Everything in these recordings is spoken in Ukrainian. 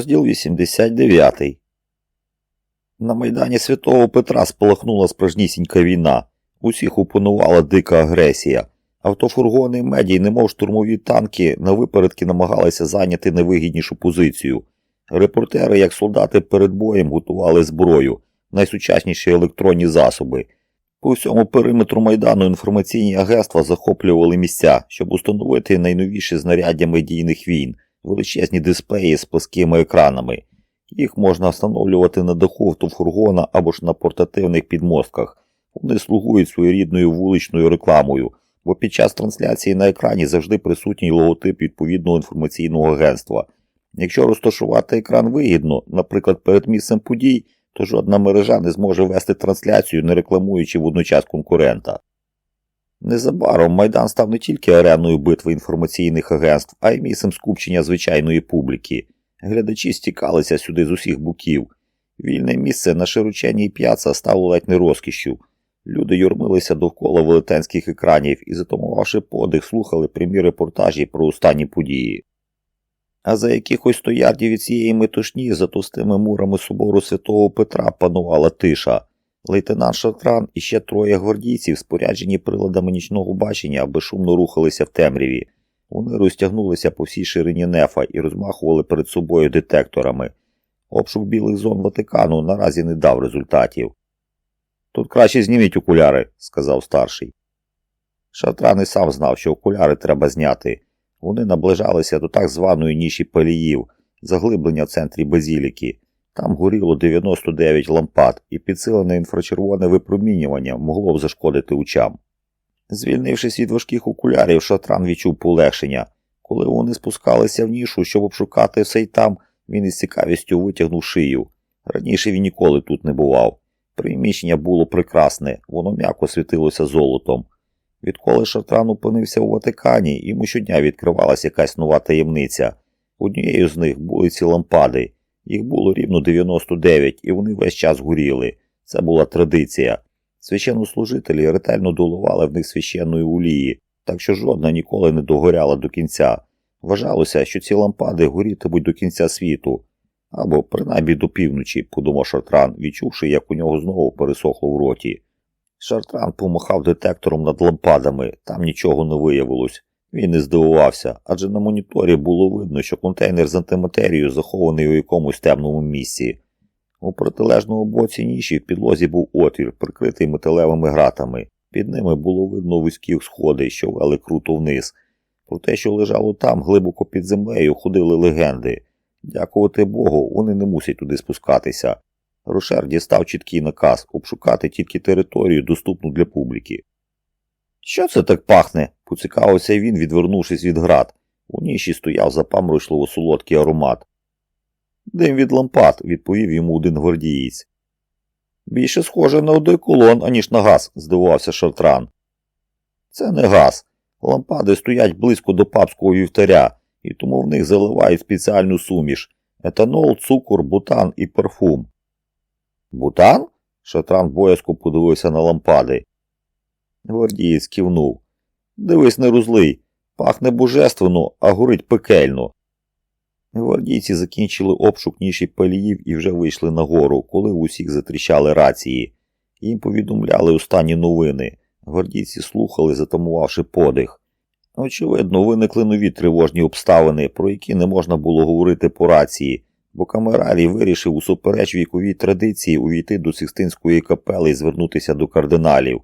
Розділ 89 На Майдані Святого Петра спалахнула справжнісінька війна. Усіх опанувала дика агресія. Автофургони і медії, немов штурмові танки, на випередки намагалися зайняти найвигіднішу позицію. Репортери, як солдати перед боєм, готували зброю, найсучасніші електронні засоби. По всьому периметру Майдану інформаційні агентства захоплювали місця, щоб установити найновіші знаряддя медійних війн величезні дисплеї з пласкими екранами. Їх можна встановлювати на даху автофургона або ж на портативних підмостках. Вони слугують своєрідною вуличною рекламою, бо під час трансляції на екрані завжди присутній логотип відповідного інформаційного агентства. Якщо розташувати екран вигідно, наприклад, перед місцем подій, то жодна мережа не зможе вести трансляцію, не рекламуючи водночас конкурента. Незабаром Майдан став не тільки ареною битви інформаційних агентств, а й місцем скупчення звичайної публіки. Глядачі стікалися сюди з усіх боків. Вільне місце на широченній п'яца стало ледь не розкішшю. Люди юрмилися довкола велетенських екранів і, затамувавши подих, слухали прямі репортажі про останні події. А за якихось сто ярдів від цієї метушні за товстими мурами собору святого Петра панувала тиша. Лейтенант Шатран і ще троє гвардійців, споряджені приладами нічного бачення, безшумно рухалися в темряві. Вони розтягнулися по всій ширині нефа і розмахували перед собою детекторами. Обшук білих зон Ватикану наразі не дав результатів. Тут краще зніміть окуляри, сказав старший. Шатран і сам знав, що окуляри треба зняти. Вони наближалися до так званої ніші паліїв, заглиблення в центрі базіліки. Там горіло 99 лампад, і підсилене інфрачервоне випромінювання могло б зашкодити очам. Звільнившись від важких окулярів, шатран відчув полегшення. Коли вони спускалися в нішу, щоб обшукати все й там, він із цікавістю витягнув шию. Раніше він ніколи тут не бував. Приміщення було прекрасне, воно м'яко світилося золотом. Відколи шатран опинився у Ватикані, йому щодня відкривалася якась нова таємниця. Однією з них були ці лампади. Їх було рівно 99, і вони весь час горіли. Це була традиція. Священнослужителі ретельно доливали в них священної олії, так що жодна ніколи не догоряла до кінця. Вважалося, що ці лампади горітимуть до кінця світу. Або принаймні до півночі, подумав Шартран, відчувши, як у нього знову пересохло в роті. Шартран помахав детектором над лампадами, там нічого не виявилось. Він не здивувався, адже на моніторі було видно, що контейнер з антиматерією захований у якомусь темному місці. У протилежному боці ніші в підлозі був отвір, прикритий металевими гратами. Під ними було видно вузькі сходи, що вели круто вниз. Про те, що лежало там, глибоко під землею, ходили легенди. Дякувати Богу, вони не мусять туди спускатися. Рошер дістав чіткий наказ обшукати тільки територію, доступну для публіки. Що це так пахне? Поцікавився він, відвернувшись від град. У ніші стояв запаморочливо солодкий аромат. Дим від лампад, відповів йому один гвардієць. Більше схоже на одеколон, аніж на газ, здивувався Шартран. Це не газ. Лампади стоять близько до папського вівтаря, і тому в них заливають спеціальну суміш етанол, цукор, бутан і парфум. Бутан? Шатран боязко подивився на лампади. Гвардієць кивнув. Дивись, не розлий. Пахне божественно, а горить пекельно. Гвардійці закінчили обшук ніші паліїв і вже вийшли нагору, коли в усіх затріщали рації. Їм повідомляли останні новини. Гвардійці слухали, затамувавши подих. Очевидно, виникли нові тривожні обставини, про які не можна було говорити по рації, бо камерарій вирішив усупереч віковій традиції увійти до Сикстинської капели і звернутися до кардиналів.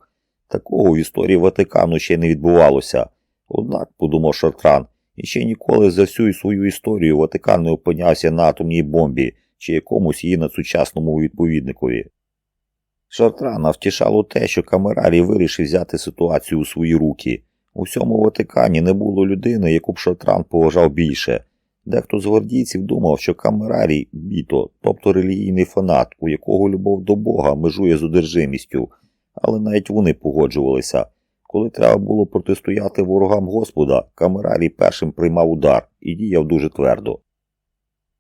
Такого в історії Ватикану ще не відбувалося. Однак, подумав Шартран, іще ніколи за всю свою історію Ватикан не опинявся на атомній бомбі чи якомусь її надсучасному відповідникові. Шартрана втішало те, що Камерарій вирішив взяти ситуацію у свої руки. У всьому Ватикані не було людини, яку б Шартран поважав більше. Дехто з гвардійців думав, що Камерарій біто, тобто релігійний фанат, у якого любов до Бога межує з одержимістю, але навіть вони погоджувалися. Коли треба було протистояти ворогам Господа, Камерарій першим приймав удар і діяв дуже твердо.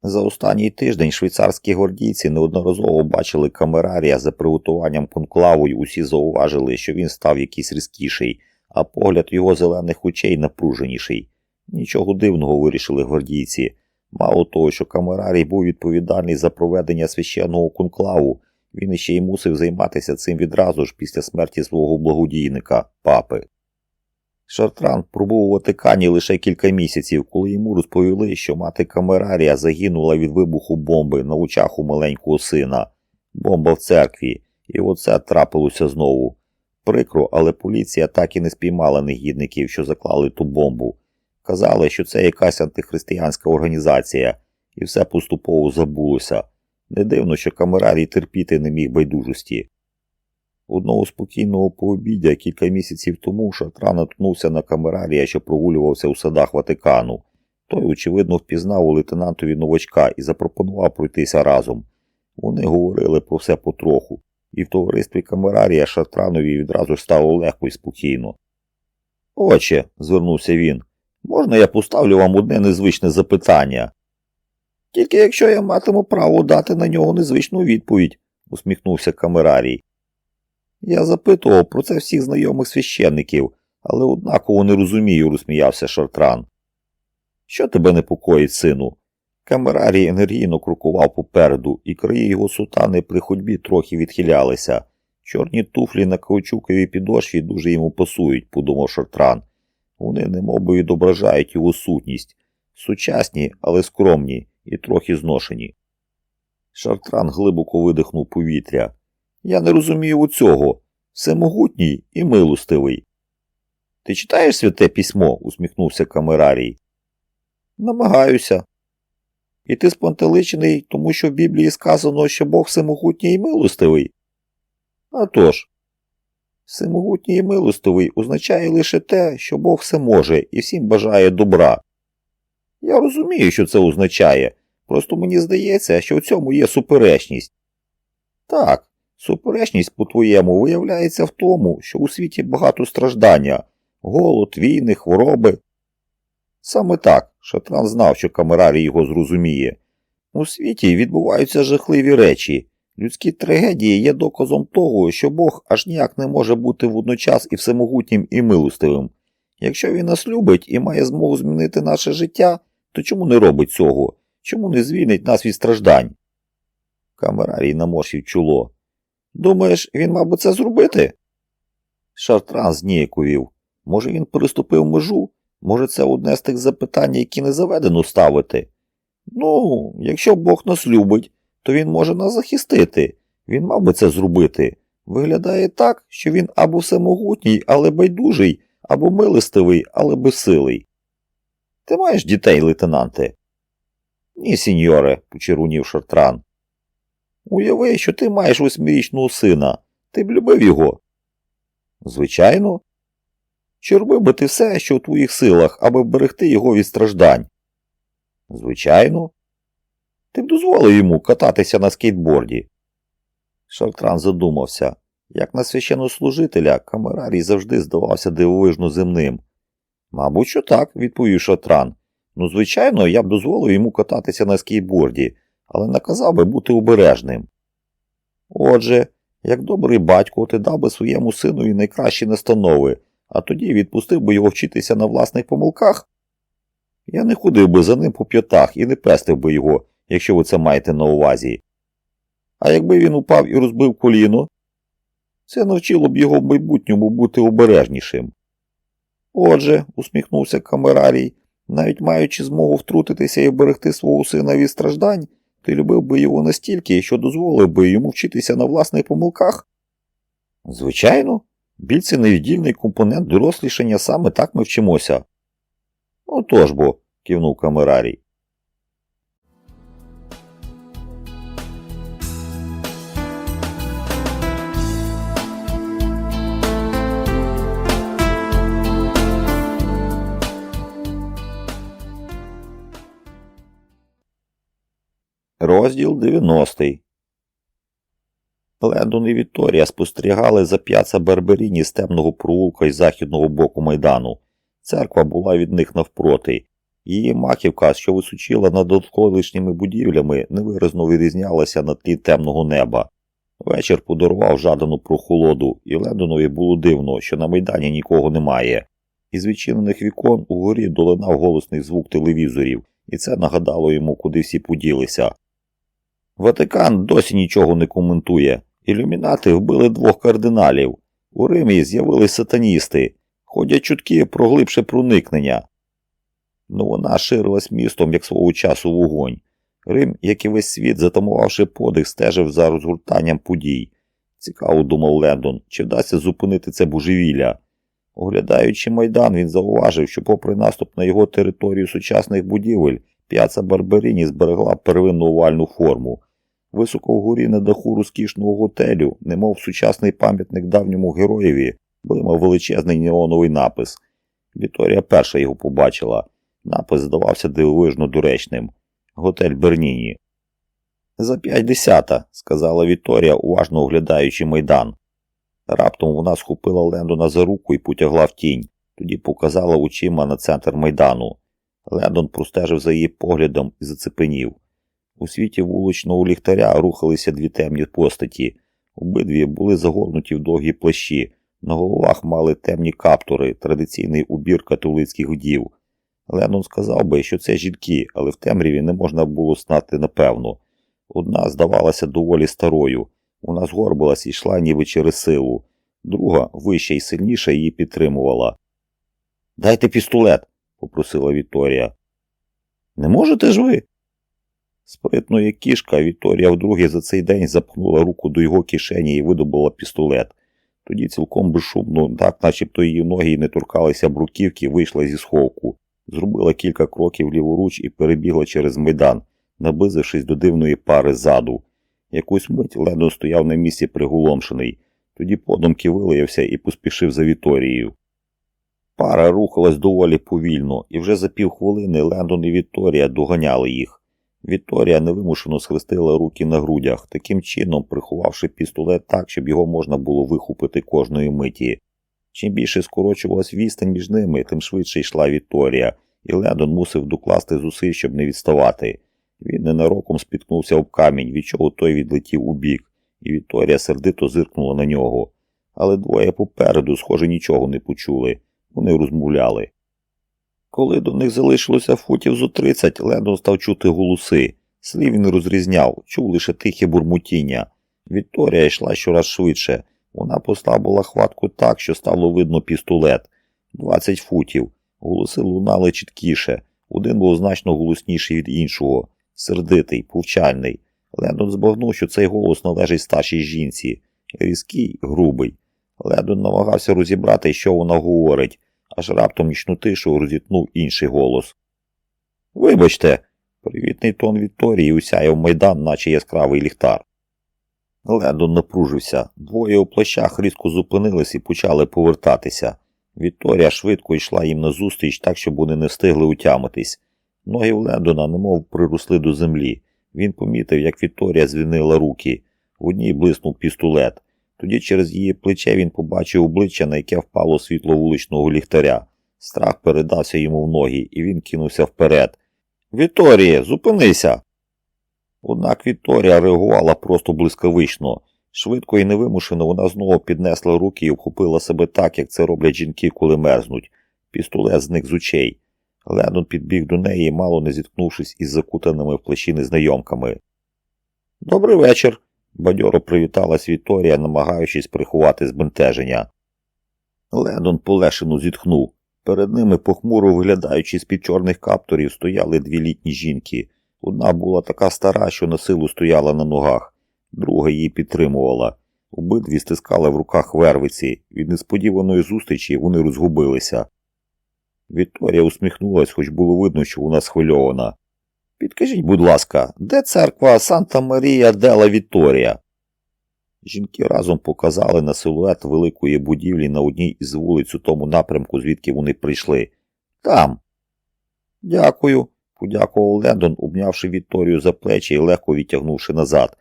За останній тиждень швейцарські гвардійці неодноразово бачили Камерарія за приготуванням конклаву і усі зауважили, що він став якийсь різкіший, а погляд його зелених очей напруженіший. Нічого дивного вирішили гвардійці. Мало того, що Камерарій був відповідальний за проведення священного конклаву, він іще й мусив займатися цим відразу ж після смерті свого благодійника, папи. Шартран пробув у Ватикані лише кілька місяців, коли йому розповіли, що мати Камерарія загинула від вибуху бомби на очах у маленького сина. Бомба в церкві, і оце трапилося знову. Прикро, але поліція так і не спіймала негідників, що заклали ту бомбу. Казали, що це якась антихристиянська організація, і все поступово забулося. Не дивно, що камерарій терпіти не міг байдужості. Одного спокійного пообіддя кілька місяців тому Шартран наткнувся на камерарія, що прогулювався у садах Ватикану. Той, очевидно, впізнав у лейтенантові новачка і запропонував пройтися разом. Вони говорили про все потроху, і в товаристві камерарія Шартранові відразу стало легко і спокійно. Отче, звернувся він, можна я поставлю вам одне незвичне запитання? Тільки якщо я матиму право дати на нього незвичну відповідь, усміхнувся камерарій. Я запитував про це всіх знайомих священників, але однаково не розумію, розсміявся Шартран. Що тебе непокоїть, сину? Камерарій енергійно крокував попереду, і краї його сутани при ходьбі трохи відхилялися. Чорні туфлі на каучуковій підошві дуже йому пасують, подумав Шартран. Вони немовби відображають його сутність. Сучасні, але скромні і трохи зношені. Шартран глибоко видихнув повітря. Я не розумію у цього. Всемогутній і милостивий. Ти читаєш святе письмо? усміхнувся камерарій. Намагаюся. І ти спантеличений, тому що в Біблії сказано, що Бог всемогутній і милостивий. А тож, всемогутній і милостивий означає лише те, що Бог все може і всім бажає добра. Я розумію, що це означає, просто мені здається, що в цьому є суперечність. Так, суперечність, по-твоєму, виявляється в тому, що у світі багато страждання, голод, війни, хвороби. Саме так, Шатран знав, що камерарій його зрозуміє. У світі відбуваються жахливі речі. Людські трагедії є доказом того, що Бог аж ніяк не може бути водночас і всемогутнім і милостивим. Якщо він нас любить і має змогу змінити наше життя, то чому не робить цього? Чому не звільнить нас від страждань? Камерарій наморщив чоло. Думаєш, він мав би це зробити? Шартран зніяковів. Може, він переступив межу? Може, це одне з тих запитань, які не заведено ставити? Ну, якщо Бог нас любить, то він може нас захистити. Він мав би це зробити. Виглядає так, що він або всемогутній, але байдужий, або милостивий, але безсилий. Ти маєш дітей, лейтенанте? Ні, сіньоре, почерунів Шартран. Уяви, що ти маєш восьмирічного сина. Ти б любив його? Звичайно. Чи робив би ти все, що в твоїх силах, аби вберегти його від страждань? Звичайно. Ти б дозволив йому кататися на скейтборді. Шартран задумався. Як на священнослужителя, камерарій завжди здавався дивовижно земним. Мабуть, що так, відповів Шатран. Ну, звичайно, я б дозволив йому кататися на скейтборді, але наказав би бути обережним. Отже, як добрий батько, ти дав би своєму синові найкращі настанови, а тоді відпустив би його вчитися на власних помилках. Я не ходив би за ним по п'ятах і не пестив би його, якщо ви це маєте на увазі. А якби він упав і розбив коліно, це навчило б його в майбутньому бути обережнішим. Отже, усміхнувся камерарій, навіть маючи змогу втрутитися і вберегти свого сина від страждань, ти любив би його настільки, що дозволив би йому вчитися на власних помилках? Звичайно, біль це невіддільний компонент дорослішання, саме так ми вчимося. Отож бо, кивнув камерарій. Розділ 90 Лендон і Вікторія спостерігали за п'яца Барберіні з темного провулка із західного боку майдану. Церква була від них навпроти. Її маківка, що височила над довколишніми будівлями, невиразно вирізнялася на тлі темного неба. Вечір подарував жадану прохолоду, і Лендонові було дивно, що на майдані нікого немає. Із відчинених вікон угорі долинав голосний звук телевізорів, і це нагадало йому, куди всі поділися. Ватикан досі нічого не коментує. Ілюмінати вбили двох кардиналів. У Римі з'явились сатаністи, ходять чутки про глибше проникнення. Ну вона ширилась містом, як свого часу вогонь. Рим, як і весь світ, затамувавши подих, стежив за розгортанням подій. Цікаво, думав Лендон, чи вдасться зупинити це божевілля. Оглядаючи майдан, він зауважив, що, попри наступ на його територію сучасних будівель, п'яца Барберіні зберегла первинну овальну форму. Високо вгорі на даху розкішного готелю, немов сучасний пам'ятник давньому героєві, блимав величезний неоновий напис. Вікторія перша його побачила. Напис здавався дивовижно доречним. Готель Берніні. За п'ять десята, сказала Вікторія, уважно оглядаючи майдан. Раптом вона схопила Лендона за руку і потягла в тінь, тоді показала очима на центр майдану. Лендон простежив за її поглядом і зацепенів. У світі вуличного ліхтаря рухалися дві темні постаті. Обидві були загорнуті в довгі плащі, на головах мали темні каптури, традиційний убір католицьких вдів. Леннон сказав би, що це жінки, але в темряві не можна було знати напевно. Одна здавалася доволі старою, вона згорбилась і йшла ніби через силу. Друга, вища і сильніша, її підтримувала. Дайте пістолет, попросила Вікторія. Не можете ж ви? Спритно як кішка, Вікторія вдруге за цей день запхнула руку до його кишені і видобула пістолет. Тоді цілком безшумно, так начебто її ноги не торкалися бруківки, вийшла зі сховку, зробила кілька кроків ліворуч і перебігла через майдан, наблизившись до дивної пари ззаду. Якусь мить Лендон стояв на місці приголомшений, тоді подумки вилаявся і поспішив за Віторією. Пара рухалась доволі повільно, і вже за півхвилини Лендон і Вікторія доганяли їх. Вікторія невимушено схрестила руки на грудях, таким чином приховавши пістолет так, щоб його можна було вихопити кожної миті. Чим більше скорочувалась відстань між ними, тим швидше йшла Вікторія, і Лендон мусив докласти зусиль, щоб не відставати. Він ненароком спіткнувся об камінь, від чого той відлетів у бік, і Вікторія сердито зиркнула на нього. Але двоє попереду, схоже, нічого не почули. Вони розмовляли. Коли до них залишилося футів зо тридцять, Лендон став чути голоси. Слів він розрізняв, чув лише тихе бурмотіння. Вікторія йшла щораз швидше. Вона послабила хватку так, що стало видно пістолет. Двадцять футів. Голоси лунали чіткіше. Один був значно голосніший від іншого. Сердитий, повчальний. Лендон збагнув, що цей голос належить старшій жінці. Різкий, грубий. Лендон намагався розібрати, що вона говорить аж раптом нічну тишу розітнув інший голос. Вибачте, привітний тон Вікторії усяяв майдан, наче яскравий ліхтар. Лендон напружився. Двоє у плащах різко зупинились і почали повертатися. Вікторія швидко йшла їм назустріч, так, щоб вони не встигли утямитись. Ноги в Лендона немов приросли до землі. Він помітив, як Вікторія звільнила руки. В одній блиснув пістолет. Тоді через її плече він побачив обличчя, на яке впало світло вуличного ліхтаря. Страх передався йому в ноги, і він кинувся вперед. Віторіє, зупинися! Однак Вікторія реагувала просто блискавично. Швидко і невимушено вона знову піднесла руки і обхопила себе так, як це роблять жінки, коли мерзнуть. Пістолет зник з очей. Леннон підбіг до неї, мало не зіткнувшись із закутаними в плечі незнайомками. Добрий вечір, бадьоро привіталась Вікторія, намагаючись приховати збентеження. Леннон полешено зітхнув. Перед ними, похмуро виглядаючи з-під чорних каптурів, стояли дві літні жінки. Одна була така стара, що на силу стояла на ногах, друга її підтримувала. Обидві стискали в руках вервиці. Від несподіваної зустрічі вони розгубилися. Вікторія усміхнулась, хоч було видно, що вона схвильована. Підкажіть, будь ласка, де церква Санта Марія Дела Вікторія? Жінки разом показали на силует великої будівлі на одній із вулиць у тому напрямку, звідки вони прийшли. Там. Дякую, подякував Лендон, обнявши Вікторію за плечі і легко відтягнувши назад.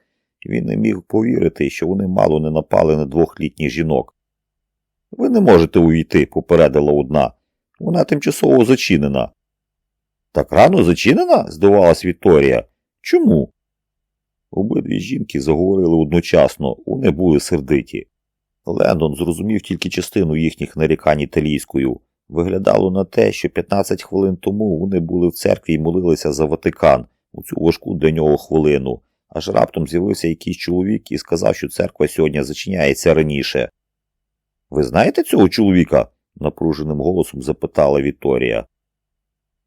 Він не міг повірити, що вони мало не напали на двох літніх жінок. Ви не можете увійти, попередила одна. Вона тимчасово зачинена. Так рано зачинена? здивалась Вікторія. Чому? Обидві жінки заговорили одночасно, вони були сердиті. Лендон зрозумів тільки частину їхніх нарікань італійською. Виглядало на те, що 15 хвилин тому вони були в церкві і молилися за Ватикан у цю важку для нього хвилину. Аж раптом з'явився якийсь чоловік і сказав, що церква сьогодні зачиняється раніше. Ви знаєте цього чоловіка? напруженим голосом запитала Вікторія.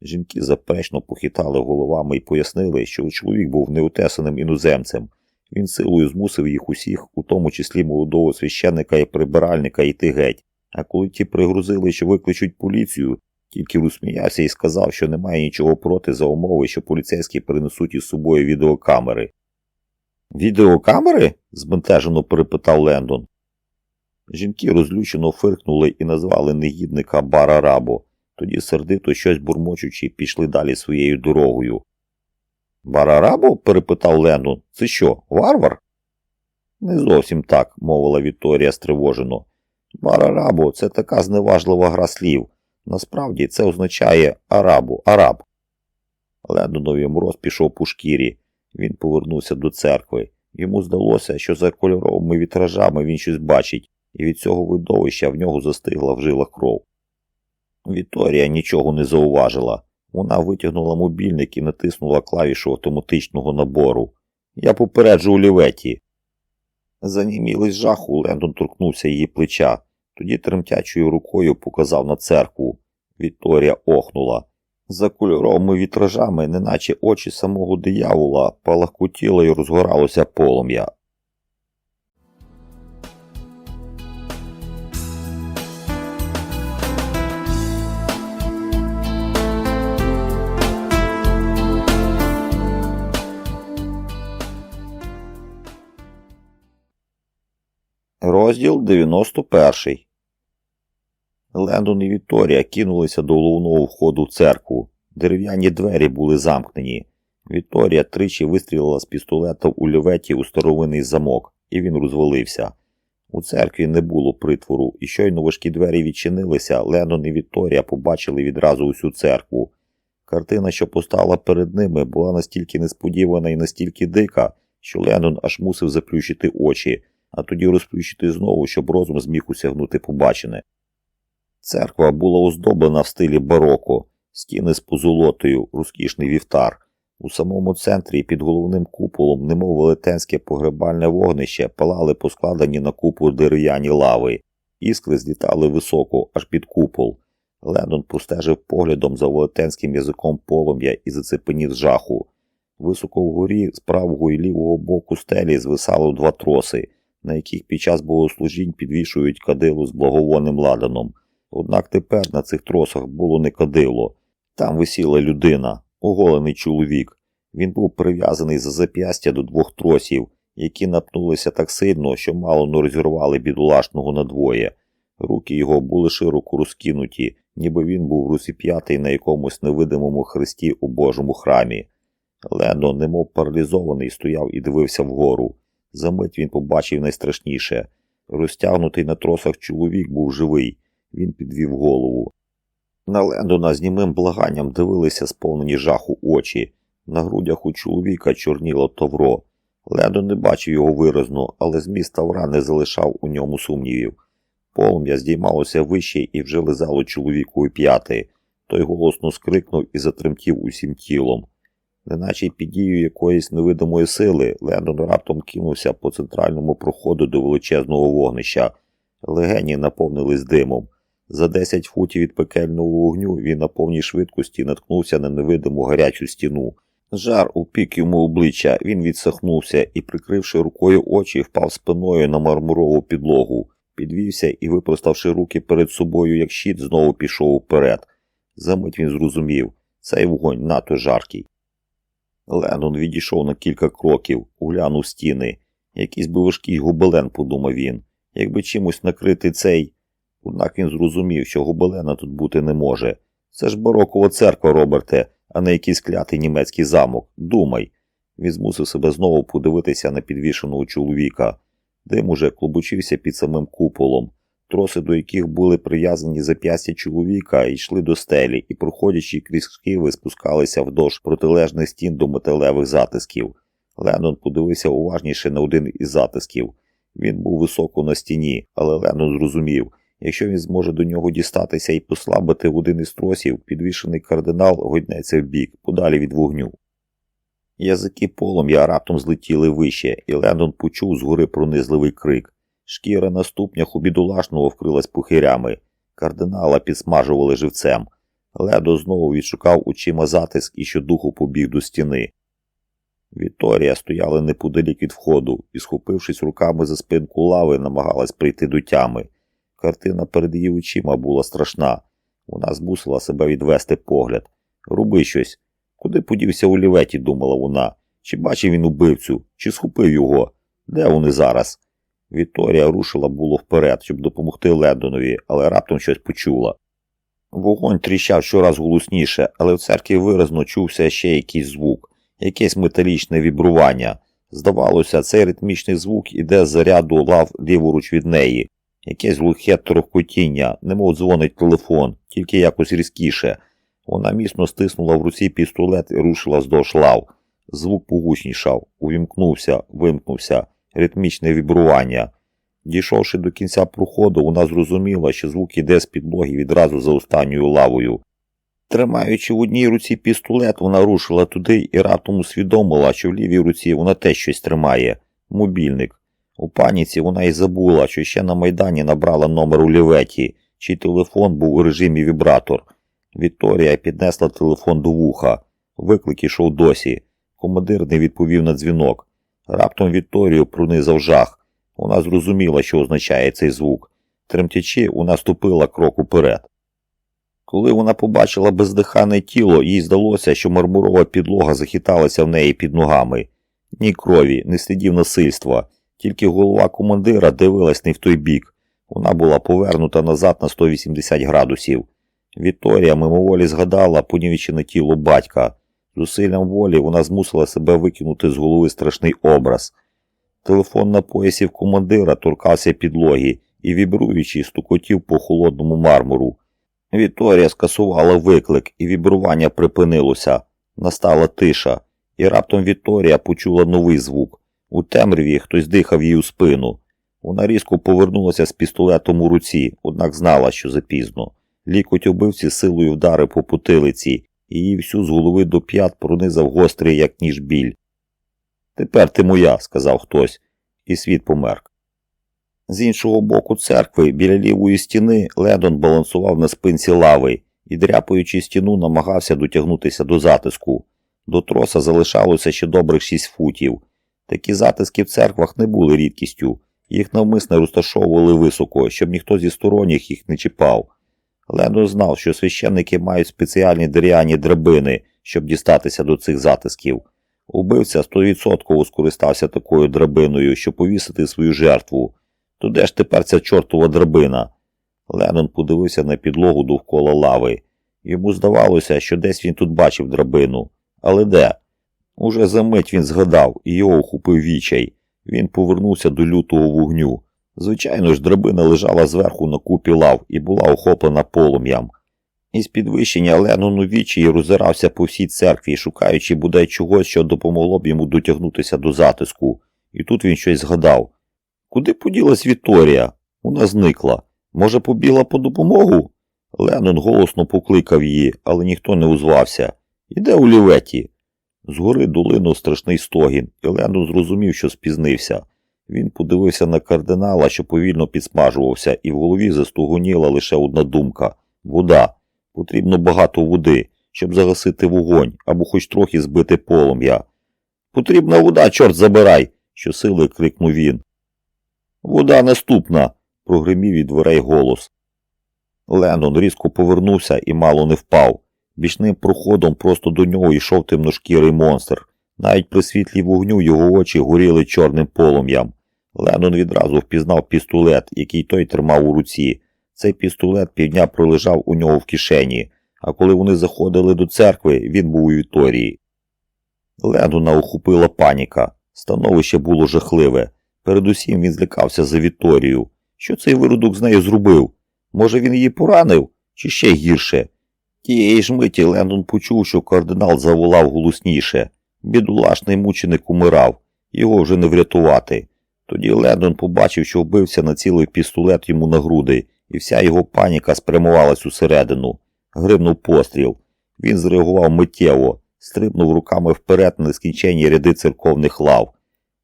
Жінки заперечно похитали головами і пояснили, що чоловік був неутесаним іноземцем. Він силою змусив їх усіх, у тому числі молодого священника і прибиральника, йти геть. А коли ті пригрозили, що викличуть поліцію, тільки розсміявся і сказав, що немає нічого проти за умови, що поліцейські принесуть із собою відеокамери. Відеокамери? збентежено перепитав Лендон. Жінки розлючено фиркнули і назвали негідника Бара Рабо. Тоді сердито щось бурмочучи пішли далі своєю дорогою. Барарабо? перепитав Лендон. Це що, варвар? Не зовсім так, мовила Вікторія стривожено. Барарабо це така зневажлива гра слів. Насправді це означає арабу, араб. Лендонові мороз пішов по шкірі. Він повернувся до церкви. Йому здалося, що за кольоровими вітражами він щось бачить, і від цього видовища в нього застигла в жилах кров. Вікторія нічого не зауважила. Вона витягнула мобільник і натиснула клавішу автоматичного набору. Я попереджу Оліветі. Занімілий з жаху, Лендон торкнувся її плеча, тоді тремтячою рукою показав на церкву. Вікторія охнула. За кольоровими вітражами, неначе очі самого диявола, палахкотіло і розгоралося полум'я. Розділ 91 Лендон і Вікторія кинулися до головного входу в церкву. Дерев'яні двері були замкнені. Вікторія тричі вистрілила з пістолета у ліветі у старовинний замок, і він розвалився. У церкві не було притвору, і щойно важкі двері відчинилися, Лендон і Вікторія побачили відразу усю церкву. Картина, що постала перед ними, була настільки несподівана і настільки дика, що Лендон аж мусив заплющити очі а тоді розплющити знову, щоб розум зміг усягнути побачене. Церква була оздоблена в стилі бароко, стіни з позолотою, розкішний вівтар. У самому центрі під головним куполом, немов велетенське погребальне вогнище, палали поскладені на купу дерев'яні лави, іскри злітали високо, аж під купол. Лендон простежив поглядом за велетенським язиком полум'я і зацепенів з жаху. Високо вгорі, з правого і лівого боку стелі звисало два троси на яких під час богослужінь підвішують кадилу з благовонним ладаном. Однак тепер на цих тросах було не кадило. Там висіла людина, оголений чоловік. Він був прив'язаний за зап'ястя до двох тросів, які напнулися так сильно, що мало не розірвали бідолашного надвоє. Руки його були широко розкинуті, ніби він був розіп'ятий на якомусь невидимому хресті у Божому храмі. Лено, немов паралізований, стояв і дивився вгору. Замить він побачив найстрашніше. Розтягнутий на тросах чоловік був живий, він підвів голову. На Лендона з німим благанням дивилися сповнені жаху очі. На грудях у чоловіка чорніло товро. Лендон не бачив його виразно, але зміст тавра не залишав у ньому сумнівів. Полум'я здіймалося вище і вже лизало чоловіку у п'яти. Той голосно скрикнув і затремтів усім тілом. Неначе під дією якоїсь невидимої сили, Лендон раптом кинувся по центральному проходу до величезного вогнища. Легені наповнились димом. За 10 футів від пекельного вогню він на повній швидкості наткнувся на невидиму гарячу стіну. Жар упік йому обличчя, він відсахнувся і, прикривши рукою очі, впав спиною на мармурову підлогу, підвівся і, випроставши руки перед собою, як щит, знову пішов уперед. Замить він зрозумів цей вогонь надто жаркий. Леннон відійшов на кілька кроків, углянув стіни. Якийсь би важкий гобелен, подумав він. Якби чимось накрити цей. Однак він зрозумів, що гобелена тут бути не може. Це ж барокова церква, Роберте, а не якийсь клятий німецький замок. Думай. Він змусив себе знову подивитися на підвішеного чоловіка. Дим уже клубочився під самим куполом троси до яких були прив'язані зап'ястя чоловіка, йшли до стелі і, проходячи крізь шківи, спускалися вдовж протилежних стін до металевих затисків. Леннон подивився уважніше на один із затисків. Він був високо на стіні, але Леннон зрозумів, Якщо він зможе до нього дістатися і послабити в один із тросів, підвішений кардинал гойднеться вбік, подалі від вогню. Язики полум'я раптом злетіли вище, і Лендон почув згори пронизливий крик. Шкіра на ступнях у бідолашного вкрилась пухирями. Кардинала підсмажували живцем. Ледо знову відшукав очима затиск і щодуху побіг до стіни. Вікторія стояла неподалік від входу і, схопившись руками за спинку лави, намагалась прийти до тями. Картина перед її очима була страшна. Вона змусила себе відвести погляд. Руби щось. Куди подівся у ліветі, думала вона. Чи бачив він убивцю, чи схопив його? Де вони зараз? Вікторія рушила було вперед, щоб допомогти Лендонові, але раптом щось почула. Вогонь тріщав щораз голосніше, але в церкві виразно чувся ще якийсь звук, якесь металічне вібрування. Здавалося, цей ритмічний звук іде з заряду лав ліворуч від неї, якесь глухе торохкотіння, немов дзвонить телефон, тільки якось різкіше. Вона міцно стиснула в руці пістолет і рушила вздовж лав. Звук погучнішав, увімкнувся, вимкнувся, ритмічне вібрування. Дійшовши до кінця проходу, вона зрозуміла, що звук іде з підлоги відразу за останньою лавою. Тримаючи в одній руці пістолет, вона рушила туди і раптом усвідомила, що в лівій руці вона теж щось тримає мобільник. У паніці вона й забула, що ще на майдані набрала номер у ліветі, чий телефон був у режимі вібратор. Вікторія піднесла телефон до вуха. Виклик ішов досі. Командир не відповів на дзвінок. Раптом Вікторію пронизав жах. Вона зрозуміла, що означає цей звук. Тремтячи, вона ступила крок уперед. Коли вона побачила бездихане тіло, їй здалося, що мармурова підлога захиталася в неї під ногами. Ні крові, ні слідів насильства, тільки голова командира дивилась не в той бік. Вона була повернута назад на 180 градусів. Вікторія мимоволі згадала понівечене тіло батька. Зусиллям волі вона змусила себе викинути з голови страшний образ. Телефон на поясі в командира торкався підлоги і, вібруючи, стукотів по холодному мармуру. Вікторія скасувала виклик, і вібрування припинилося. Настала тиша, і раптом Вікторія почула новий звук. У темряві хтось дихав їй у спину. Вона різко повернулася з пістолетом у руці, однак знала, що запізно. Лікоть убивці силою вдари по потилиці, її всю з голови до п'ят пронизав гострий, як ніж біль. Тепер ти моя, сказав хтось, і світ померк. З іншого боку церкви, біля лівої стіни, Ледон балансував на спинці лави і, дряпаючи стіну, намагався дотягнутися до затиску. До троса залишалося ще добрих шість футів. Такі затиски в церквах не були рідкістю, їх навмисно розташовували високо, щоб ніхто зі сторонніх їх не чіпав. Лендон знав, що священники мають спеціальні дерев'яні драбини, щоб дістатися до цих затисків. Убивця стовідсотково скористався такою драбиною, щоб повісити свою жертву. То де ж тепер ця чортова драбина? Леннон подивився на підлогу довкола лави. Йому здавалося, що десь він тут бачив драбину. Але де? Уже за мить він згадав і його охопив вічай. Він повернувся до лютого вогню. Звичайно ж, драбина лежала зверху на купі лав і була охоплена полум'ям. Із підвищення Леннон у вічі розирався по всій церкві, шукаючи бодай чогось, що допомогло б йому дотягнутися до затиску. І тут він щось згадав. Куди поділась Вікторія? Вона зникла. Може, побіла по допомогу? Леннон голосно покликав її, але ніхто не узвався. Іде у ліветі. Згори долинув страшний стогін, і Леннон зрозумів, що спізнився. Він подивився на кардинала, що повільно підсмажувався, і в голові застугоніла лише одна думка вода. Потрібно багато води, щоб загасити вогонь або хоч трохи збити полум'я. Потрібна вода, чорт забирай, щосили крикнув він. Вода наступна, прогримів від дверей голос. Леннон різко повернувся і мало не впав. Бічним проходом просто до нього йшов темношкірий монстр. Навіть при світлі вогню його очі горіли чорним полум'ям. Леннон відразу впізнав пістолет, який той тримав у руці. Цей пістолет півдня пролежав у нього в кишені, а коли вони заходили до церкви, він був у Віторії. Леннона охопила паніка. Становище було жахливе. Передусім він злякався за Віторію. Що цей виродок з нею зробив? Може, він її поранив, чи ще гірше? Тієї ж миті Лендон почув, що кардинал заволав голосніше. Бідолашний мученик умирав, його вже не врятувати. Тоді Лендон побачив, що вбився націлив пістолет йому на груди і вся його паніка спрямувалась усередину. Гримнув постріл. Він зреагував миттєво, стрибнув руками вперед на нескінченні ряди церковних лав.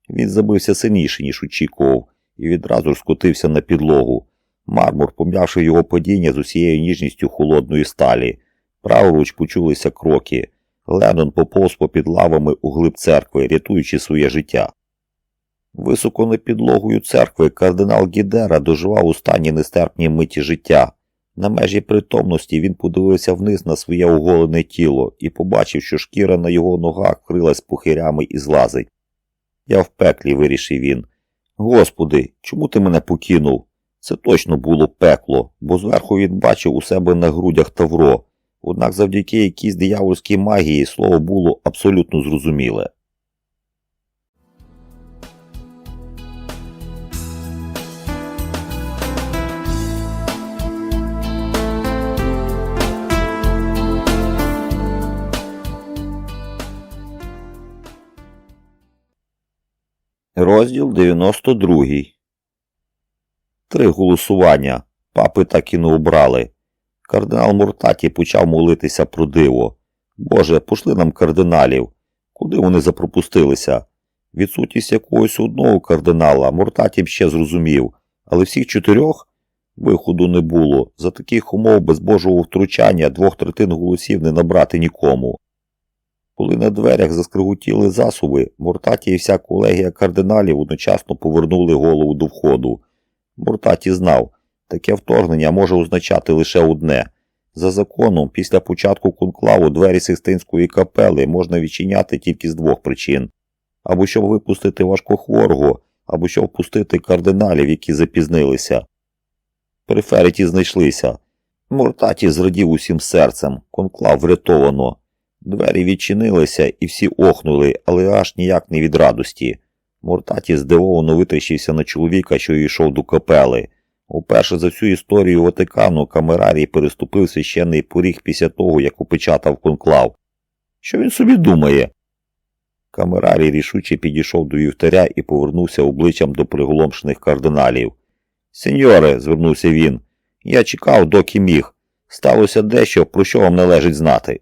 Він забився сильніше, ніж очікував, і відразу ж скотився на підлогу. Мармур пом'явши його падіння з усією ніжністю холодної сталі. Праворуч почулися кроки. Леннон поповз попід лавами у глиб церкви, рятуючи своє життя. Високо над підлогою церкви кардинал Гідера доживав у стані нестерпній миті життя. На межі притомності він подивився вниз на своє оголене тіло і побачив, що шкіра на його ногах вкрилась пухирями і злазить. Я в пеклі, вирішив він. Господи, чому ти мене покинув? Це точно було пекло, бо зверху він бачив у себе на грудях тавро, однак завдяки якійсь диявольській магії слово було абсолютно зрозуміле. Розділ 92 Три голосування. Папи так і не обрали. Кардинал Муртаті почав молитися про диво. Боже, пошли нам кардиналів. Куди вони запропустилися? Відсутність якогось одного кардинала Муртаті б ще зрозумів, але всіх чотирьох виходу не було. За таких умов без Божого втручання двох третин голосів не набрати нікому. Коли на дверях заскриготіли засуви, Муртаті і вся колегія кардиналів одночасно повернули голову до входу. Муртаті знав, таке вторгнення може означати лише одне. За законом, після початку конклаву двері Систинської капели можна відчиняти тільки з двох причин. Або щоб випустити важкохворого, або щоб впустити кардиналів, які запізнилися. Периферіті знайшлися. Муртаті зрадів усім серцем, конклав врятовано. Двері відчинилися і всі охнули, але аж ніяк не від радості. Муртаті здивовано витріщився на чоловіка, що йшов до капели. Уперше за всю історію Ватикану камерарій переступив священний поріг після того, як опечатав конклав. Що він собі думає? Камерарій рішуче підійшов до вівтаря і повернувся обличчям до приголомшених кардиналів. Сеньоре, звернувся він, я чекав, доки міг. Сталося дещо, про що вам належить знати.